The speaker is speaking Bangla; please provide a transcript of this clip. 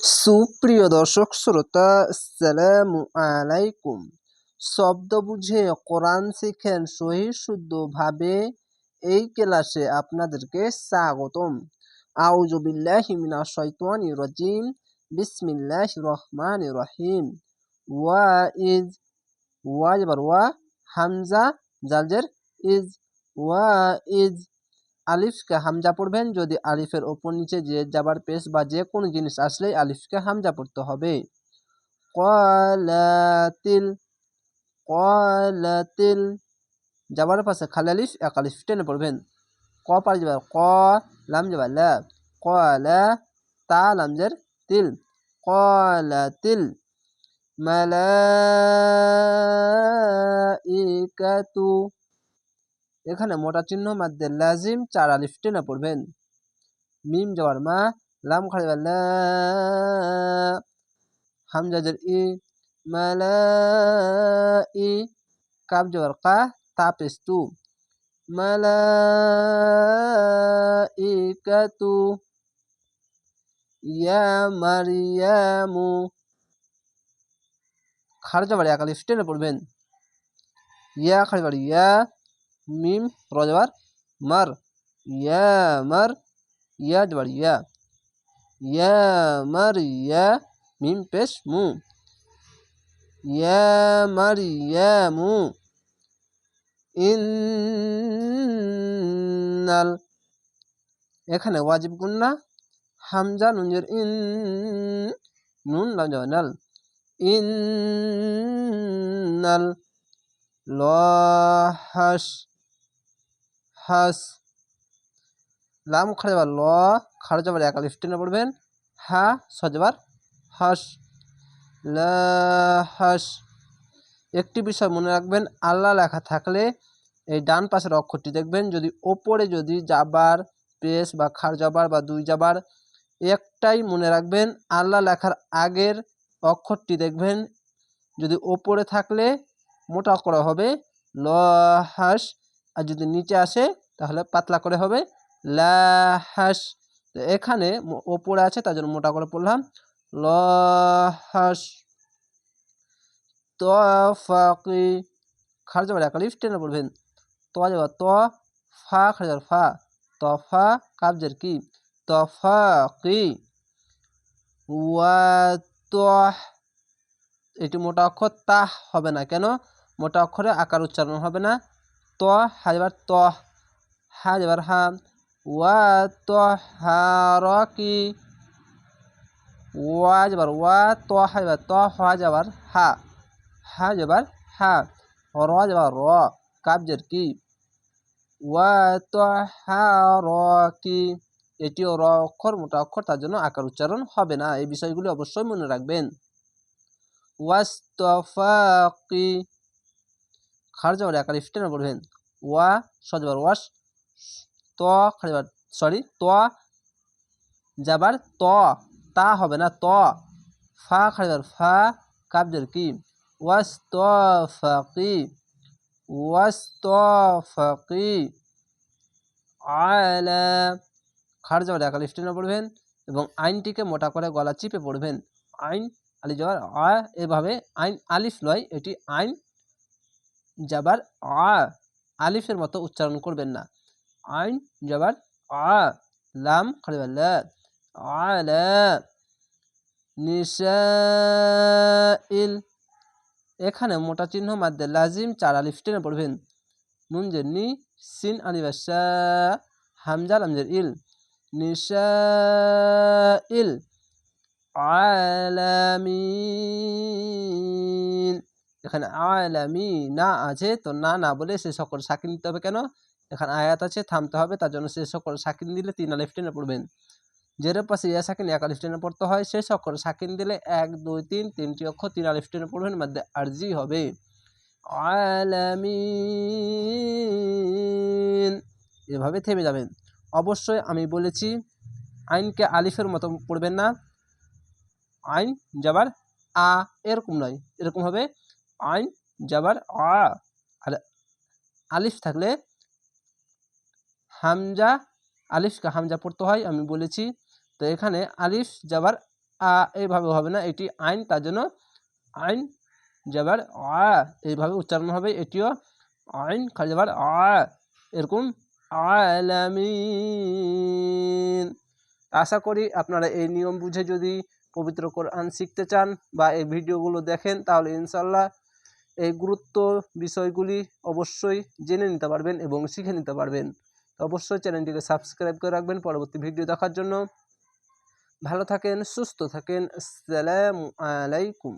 সুপ্রিয় দর্শক শ্রোতা, আসসালামু আলাইকুম। শব্দ বুঝে কোরআন শিখেন সহি শুদ্ধভাবে এই ক্লাসে আপনাদেরকে স্বাগতম। আউযু বিল্লাহি মিনাশ শাইতানির রাজিম। বিসমিল্লাহির রহমানির রহিম। ওয়া ইজ, ওয়া এবার ওয়া, হামজা, জালজের ইজ। ওয়া ইজ আলিফকে হামজা পড়বেন। যদি আলিফের ওপর নিচে যে যাবার পেশ বা যে কোনো জিনিস আসলেই আলিফকে হামজা পড়তে হবে। কলাতিল কলাতিল। যাবার পাশে খালি আলিফ, এক আলিফ টেনে পড়বেন। ক পারে যাবার ক লাম যাবার লা। কলা তা লামজের তিল। কলাতিল, মালাইকাতু। এখানে মোটা চিহ্ন মাদ্দে লাজিম চার আলিফ টেনে পড়বেন। মিম যাওয়ার মা, লাম খাড়ি লা হামজাজের ই মালা ই, কাব যাওয়ার কা তাপেস তু। মালা ইকাতু ইয়া মারিয়ামু। খাড় যাবার এক টেনে পড়বেন। ইয়া খাড়ি ইয়া মিম, রজবার, মার, ইয়া মার, ইয়া, জবার, ইয়া ইয়া, মার, ইয়া, মিম, পেশ, মু, ইয়া, মার, ইয়া, মু, ইন্নাল, এখানে ওয়াজিব গুন্না, হামজা নুনের ইন, নুন নাল, ইন্নাল লহাস হাস। লাম খাড়ে যাবার ল, খাড়ে যাবার এক পড়বেন। হা সজবার হাস। লাহাস একটি বিষয় মনে রাখবেন, আল্লাহ লেখা থাকলে এই ডান পাশের অক্ষরটি দেখবেন, যদি ওপরে যদি যাবার পেশ বা খার যাবার বা দুই যাবার, একটাই মনে রাখবেন, আল্লাহ লেখার আগের অক্ষরটি দেখবেন, যদি ওপরে থাকলে মোটা করা হবে, ল, হাস। আর যদি নিচে আসে, তাহলে পাতলা করে হবে। লা হাস তো এখানে ওপরে আছে, তার জন্য মোটা করে পড়লাম। ল হাস তফাকি, খার যাবার একালিফ টেনে পড়বেন। ত যাবার ত, ফা, খার ফা। তফা কাবজের কি? তফা কি ওয়া তহ এটি মোটা অক্ষর, তাহ হবে না। কেন? মোটা অক্ষরে আকার উচ্চারণ হবে না। ত হা যাবার ত হা যাবার হা ওয়া ত হারকি ওয়া যাবার ওয়া ত হা যাবার ত হা যাবার হা হা যাবার হা র যাবার র কাবজের কি ওয়া ত হারকি এটিও র অক্ষর মোটা অক্ষর তার জন্য আকার উচ্চারণ হবে না। এই বিষয়গুলি অবশ্যই মনে রাখবেন। ওয়াস্তফাকি খারজ যাবার একার স্টেনে পড়বেন ওয়া সজবার ওয়াস, ত খারজাবার সরি ত যাবার ত, তা হবে না ত। ফা খারজাবার ফা কাবজের কি? ওয়াস্তফাকি ওয়াস্তফাকি। আলা, খার যাবার একাল স্টেনে পড়বেন এবং আইনটিকে মোটা করে গলা চিপে পড়বেন আইন, আলি যাবার আ, এভাবে আইন আলিফ নয়, এটি আইন যাবার আ আলিফের মতো উচ্চারণ করবেন না। আইন যাবার আ, লাম খালিবার লা, আলা নিসাইল। এখানে মোটা চিহ্ন মাধ্যমে লাজিম চার আলিফ টেনে পড়বেন। নুন নি, সিন আলিবার সা, হামজা লামজের ইল, নিসাইল। আলামিন। এখানে আলামি না আছে, তো না না বলে সে সকল সাকিন দিতে হবে কেন? এখানে আয়াত আছে, থামতে হবে, তার জন্য সে সকল সাকিন দিলে তিন আলিফ টেনে পড়বেন। জেরের পাশে ইয়া সাকিন এক আলিফ টেনে পড়তে হয়, সে সকল সাকিন দিলে এক, দুই, তিন, তিনটি অক্ষর তিন আলিফ টেনে পড়বেন মধ্যে আরজি হবে। আলামিন, এভাবে থেমে যাবেন। অবশ্যই আমি বলেছি, আইনকে আলিফের মতো পড়বেন না। আইন, যাবার আ, এরকম নয়, এরকম হবে। আইন যাবার আ, আর আলিফ থাকলে হামজা, আলিফকে হামজা পড়তে হয়, আমি বলেছি। তো এখানে আলিফ যাবার আ এইভাবে হবে না, এটি আইন, তার জন্য আইন যাবার আ, এইভাবে উচ্চারণ হবে, এটিও আইন, খালি যাবার আ, এরকম আলামিন। আশা করি আপনারা এই নিয়ম বুঝে যদি পবিত্র কোরআন শিখতে চান বা এই ভিডিওগুলো দেখেন, তাহলে ইনশাল্লাহ এই গুরুত্ব বিষয়গুলি অবশ্যই জেনে নিতে পারবেন এবং শিখে নিতে পারবেন। অবশ্যই চ্যানেলটিকে সাবস্ক্রাইব করে রাখবেন। পরবর্তী ভিডিও দেখার জন্য ভালো থাকেন, সুস্থ থাকেন। আসসালামু আলাইকুম।